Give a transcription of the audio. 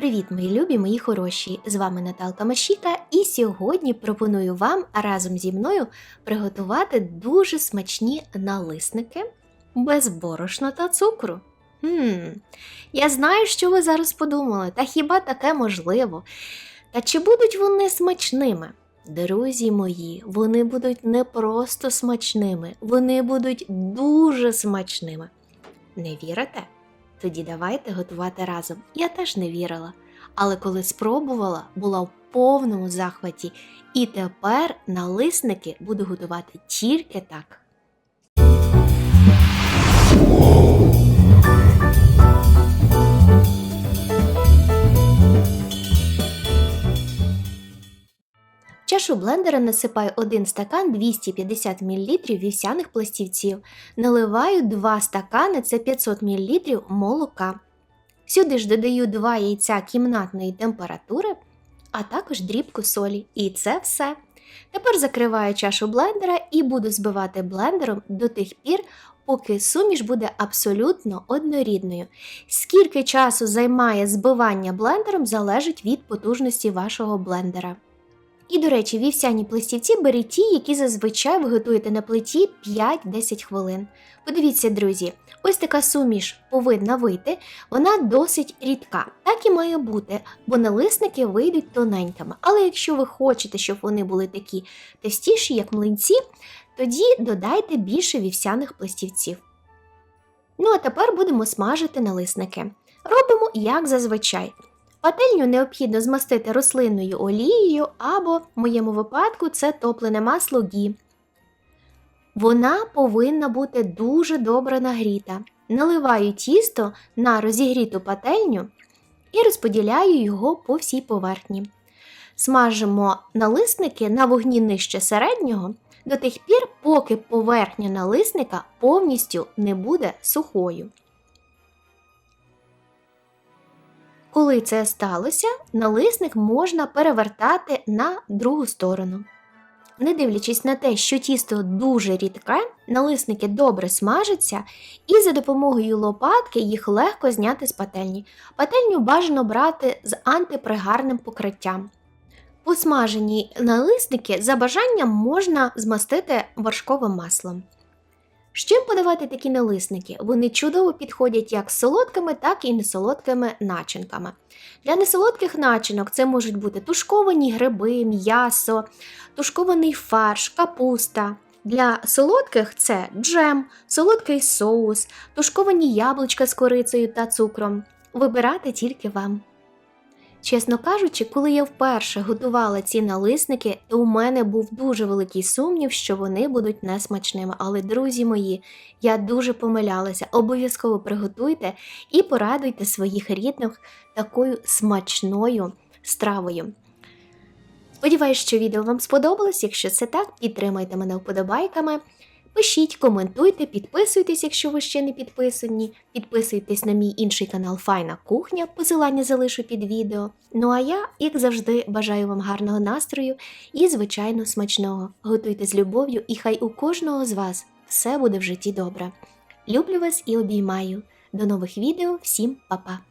Привіт, мої любі, мої хороші! З вами Наталка Машіка, і сьогодні пропоную вам разом зі мною приготувати дуже смачні налисники без борошна та цукру. Хм, я знаю, що ви зараз подумали, та хіба таке можливо? Та чи будуть вони смачними? Друзі мої, вони будуть не просто смачними, вони будуть дуже смачними. Не вірите? Тоді давайте готувати разом. Я теж не вірила. Але коли спробувала, була в повному захваті. І тепер налисники буду готувати тільки так. Чашу блендера насипаю 1 стакан 250 мл вівсяних пластівців. Наливаю 2 стакани це 500 мл молока. Сюди ж додаю 2 яйця кімнатної температури, а також дрібку солі. І це все. Тепер закриваю чашу блендера і буду збивати блендером до тих пір, поки суміш буде абсолютно однорідною. Скільки часу займає збивання блендером, залежить від потужності вашого блендера. І, до речі, вівсяні пластівці беріть ті, які зазвичай ви готуєте на плиті 5-10 хвилин. Подивіться, друзі, ось така суміш повинна вийти, вона досить рідка. Так і має бути, бо налисники вийдуть тоненькими. Але якщо ви хочете, щоб вони були такі товстіші, як млинці, тоді додайте більше вівсяних пластівців. Ну а тепер будемо смажити налисники. Робимо як зазвичай. Пательню необхідно змастити рослинною олією або, в моєму випадку, це топлене масло гі. Вона повинна бути дуже добре нагріта. Наливаю тісто на розігріту пательню і розподіляю його по всій поверхні. Смажимо налисники на вогні нижче середнього до тих пір, поки поверхня налисника повністю не буде сухою. Коли це сталося, налисник можна перевертати на другу сторону. Не дивлячись на те, що тісто дуже рідке, налисники добре смажаться, і за допомогою лопатки їх легко зняти з пательні. Пательню бажано брати з антипригарним покриттям. Посмажені налисники за бажанням можна змастити вершковим маслом. З чим подавати такі налисники? Вони чудово підходять як з солодкими, так і несолодкими начинками. Для несолодких начинок це можуть бути тушковані гриби, м'ясо, тушкований фарш, капуста. Для солодких це джем, солодкий соус, тушковані яблучка з корицею та цукром. Вибирати тільки вам. Чесно кажучи, коли я вперше готувала ці налисники, то у мене був дуже великий сумнів, що вони будуть несмачними. Але, друзі мої, я дуже помилялася. Обов'язково приготуйте і порадуйте своїх рідних такою смачною стравою. Сподіваюсь, що відео вам сподобалось. Якщо це так, підтримайте мене вподобайками. Пишіть, коментуйте, підписуйтесь, якщо ви ще не підписані. Підписуйтесь на мій інший канал Файна Кухня, посилання залишу під відео. Ну а я, як завжди, бажаю вам гарного настрою і, звичайно, смачного. Готуйте з любов'ю, і хай у кожного з вас все буде в житті добре. Люблю вас і обіймаю. До нових відео, всім па-па!